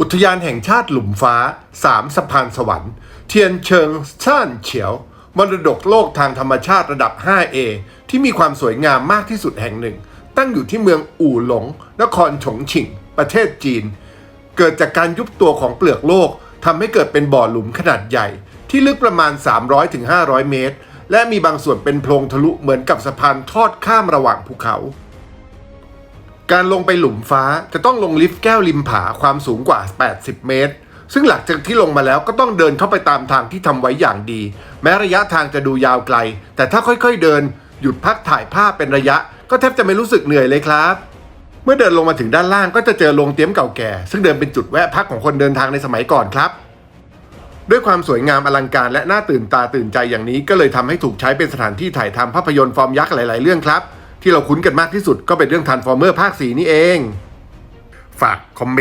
อุทยานแห่งชาติหลุมฟ้าสามสะพานสวรรค์ เทียนเชิงซ่านเฉียว มรดกโลกทางธรรมชาติระดับ 5A ที่มีความสวยงามมากที่สุดแห่งหนึ่ง ตั้งอยู่ที่เมืองอู่หลง นครฉงฉิ่ง ประเทศจีน เกิดจากการยุบตัวของเปลือกโลกทำให้เกิดเป็นบ่อหลุมขนาดใหญ่ ที่ลึกประมาณ 300-500 เมตร และมีบางส่วนเป็นโพรงทะลุเหมือนกับสะพานทอดข้ามระหว่างภูเขา การลงไปหลุมฟ้าจะต้องลงลิฟต์แก้วริมผาความสูงกว่า 80 เมตร ซึ่งหลังจากที่ลงมาแล้วก็ต้องเดินเข้าไปตามทางที่ทำไว้อย่างดี แม้ระยะทางจะดูยาวไกล แต่ถ้าค่อยๆเดิน หยุดพักถ่ายภาพเป็นระยะ ก็แทบจะไม่รู้สึกเหนื่อยเลยครับ เมื่อเดินลงมาถึงด้านล่างก็จะเจอโรงเตี้ยมเก่าแก่ ซึ่งเดิมเป็นจุดแวะพักของคนเดินทางในสมัยก่อนครับด้วยความสวยงามอลังการและน่าตื่นตาตื่นใจอย่างนี้ก็เลยทำให้ถูกใช้เป็นสถานที่ถ่ายทำภาพยนตร์ฟอร์มยักษ์หลาย ๆ เรื่องครับ ที่เราคุ้นกันมากที่สุดก็เป็นเรื่องทันฟอร์เมอร์ภาค 4 นี่เอง ฝากคอมเมนต์